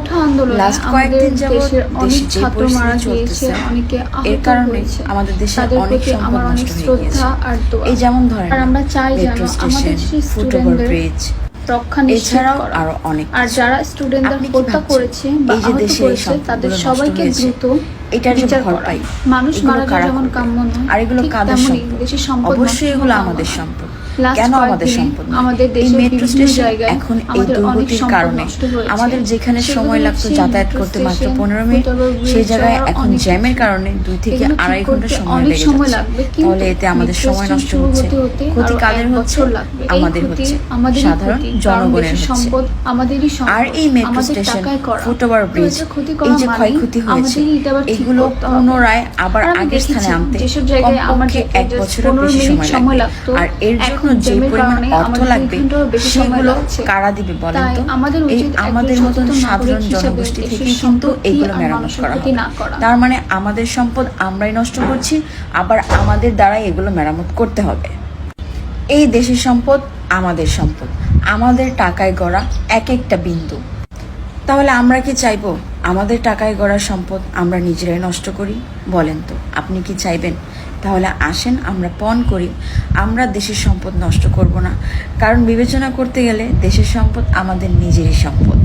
কোঠা আন্দোলনে লাস্ট কয়েকদিন দেশের অনেক ছাত্র মারা গিয়েছে অনেকে এর কারণে আমাদের দেশে অনেক সম্পদ নষ্ট হয়ে গিয়েছে। এই যেমন ধরেন আর আমরা চাই যেন আমাদের ব্রিজ রক্ষা এছাড়াও আরও অনেক আর যারা স্টুডেন্টদের হত্যা করেছে বা আহত দেশে করেছে তাদের সবাইকে দ্রুত এটার বিচার ভরপাই, মানুষ মারা যেমন কাম্য নয় আর এগুলো কাদের সম্পদ? অবশ্যই এগুলো আমাদের সম্পদ। কেন আমাদের সম্পদ আমাদের মেট্রো স্টেশন এখন এই দুর্গতির কারণে। আমাদের যেখানে সময় লাগতো যাতায়াত করতে মাত্র পনেরো মিনিট সেই জায়গায় এখন জ্যামের কারণে দুই থেকে আড়াই ঘণ্টা সময় লেগে যাচ্ছে। তাহলে এতে আমাদের সময় নষ্ট হচ্ছে। ক্ষতি কাদের হচ্ছে? আমাদের হচ্ছে সাধারণ জনগণের সম্পদ আমাদেরই আর এই মেট্রো স্টেশন টাকায় করা। ফুট ওভার তো ব্রিজ এই যে ক্ষয়ক্ষতি হয়েছে এগুলো পুনরায় আবার আগের স্থানে আনতে যেসব জায়গায় আমার কমপক্ষে এক বছরের বেশি সময় লাগবে। লাগতো, আর এর জন্য এখন যে পরিমাণ অর্থ লাগবে সেগুলো কারা দিবে বলেন তো? এই আমাদের মতন সাধারণ জনগোষ্ঠী থেকেই কিন্তু এইগুলো মেরামত করা করা। তার মানে আমাদের সম্পদ আমরাই নষ্ট করছি আবার আমাদের দ্বারাই এগুলো মেরামত করতে হবে। এই দেশের সম্পদ আমাদের সম্পদ। আমাদের টাকায় গড়া এক একটা বিন্দু। তাহলে আমরা কি চাইব? আমাদের টাকায় গড়া সম্পদ আমরা নিজেরাই নষ্ট করি, বলেন তো। আপনি কি চাইবেন? তাহলে আসেন, আমরা পণ করি। আমরা দেশের সম্পদ নষ্ট করব না। কারণ বিবেচনা করতে গেলে দেশের সম্পদ আমাদের নিজেরই সম্পদ।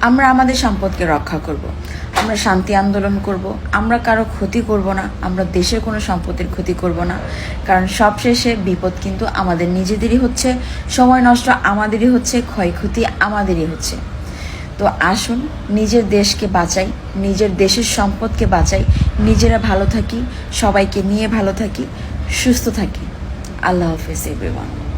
আমরা আমাদের সম্পদকে রক্ষা করব। আমরা শান্তি আন্দোলন করব। আমরা কারও ক্ষতি করব না। আমরা দেশের কোনো সম্পদের ক্ষতি করব না। কারণ সবশেষে বিপদ কিন্তু আমাদের নিজেদেরই হচ্ছে। সময় নষ্ট আমাদেরই হচ্ছে। ক্ষয়ক্ষতি আমাদেরই হচ্ছে। তো আসুন, নিজের দেশকে বাঁচাই, নিজের দেশের সম্পদকে বাঁচাই, নিজেরা ভালো থাকি, সবাইকে নিয়ে ভালো থাকি, সুস্থ থাকি। আল্লাহ হাফেজ এভরিওয়ান